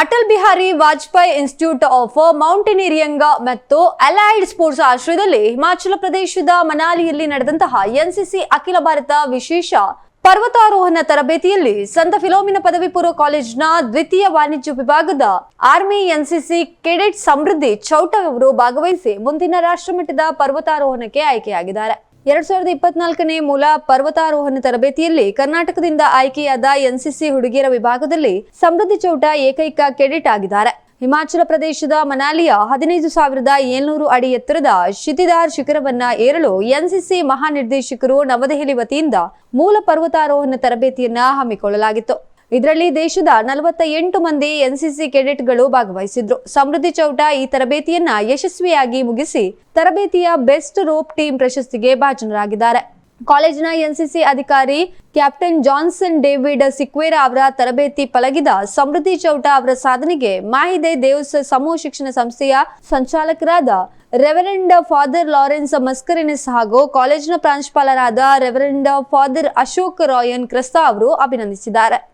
Atal Bihari Vajpayee institute of mountaineering ಮತ್ತು allied sports ಆಶ್ರಯದಲ್ಲಿ ಹಿಮಾಚಲ ಪ್ರದೇಶದ ಮನಾಲಿಯಲ್ಲಿ ನಡೆದಂತಹ ಎನ್ಸಿಸಿ ಅಖಿಲ ಭಾರತ ವಿಶೇಷ ಪರ್ವತಾರೋಹಣ ತರಬೇತಿಯಲ್ಲಿ ಸಂತ ಫಿಲೋಮಿನ ಪದವಿ ಪೂರ್ವ ಕಾಲೇಜಿನ ದ್ವಿತೀಯ ವಾಣಿಜ್ಯ ವಿಭಾಗದ army NCC cadet Samruddhi Chouta ಅವರು ಭಾಗವಹಿಸಿ ಮುಂದಿನ ರಾಷ್ಟ್ರಮಟ್ಟದ ಪರ್ವತಾರೋಹಣಕ್ಕೆ ಆಯ್ಕೆಯಾಗಿದ್ದಾರೆ. ಎರಡ್ ಸಾವಿರದ ಇಪ್ಪತ್ನಾಲ್ಕನೇ ಮೂಲ ಪರ್ವತಾರೋಹಣ ತರಬೇತಿಯಲ್ಲಿ ಕರ್ನಾಟಕದಿಂದ ಆಯ್ಕೆಯಾದ ಎನ್ಸಿಸಿ ಹುಡುಗಿಯರ ವಿಭಾಗದಲ್ಲಿ ಸಮೃದ್ಧಿ ಚೌಟ ಏಕೈಕ ಕೆಡಿಟ್ ಆಗಿದ್ದಾರೆ. ಹಿಮಾಚಲ ಪ್ರದೇಶದ ಮನಾಲಿಯ ಹದಿನೈದು ಸಾವಿರದ ಏಳ್ನೂರು ಅಡಿ ಎತ್ತರದ ಶಿತಿದಾರ್ ಶಿಖರವನ್ನ ಏರಲು ಎನ್ಸಿಸಿ ಮಹಾನಿರ್ದೇಶಕರು ನವದೆಹಲಿ ವತಿಯಿಂದ ಮೂಲ ಪರ್ವತಾರೋಹಣ ತರಬೇತಿಯನ್ನ ಹಮ್ಮಿಕೊಳ್ಳಲಾಗಿತ್ತು. ಇದರಲ್ಲಿ ದೇಶದ ನಲವತ್ತ ಎಂಟು ಮಂದಿ ಎನ್ಸಿಸಿ ಕೆಡೆಟ್ಗಳು ಭಾಗವಹಿಸಿದ್ರು. ಸಮೃದ್ಧಿ ಚೌಟ ಈ ತರಬೇತಿಯನ್ನ ಯಶಸ್ವಿಯಾಗಿ ಮುಗಿಸಿ ತರಬೇತಿಯ ಬೆಸ್ಟ್ ರೋಪ್ ಟೀಮ್ ಪ್ರಶಸ್ತಿಗೆ ಭಾಜನರಾಗಿದ್ದಾರೆ. ಕಾಲೇಜಿನ ಎನ್ಸಿಸಿ ಅಧಿಕಾರಿ ಕ್ಯಾಪ್ಟನ್ ಜಾನ್ಸನ್ ಡೇವಿಡ್ ಸಿಕ್ವೇರಾ ಅವರ ತರಬೇತಿ ಪಳಗಿದ ಸಮೃದ್ಧಿ ಚೌಟ ಅವರ ಸಾಧನೆಗೆ ಮಾಹಿದೆ ದೇವ್ಸ್ ಸಮೂಹ ಶಿಕ್ಷಣ ಸಂಸ್ಥೆಯ ಸಂಚಾಲಕರಾದ ರೆವರೆಂಡ್ ಫಾದರ್ ಲಾರೆನ್ಸ್ ಮಸ್ಕರಿನಿಸ್ ಹಾಗೂ ಕಾಲೇಜಿನ ಪ್ರಾಂಶುಪಾಲರಾದ ರೆವರೆಂಡ್ ಫಾದರ್ ಅಶೋಕ್ ರಾಯನ್ ಕ್ರಿಸ್ತಾ ಅವರು ಅಭಿನಂದಿಸಿದ್ದಾರೆ.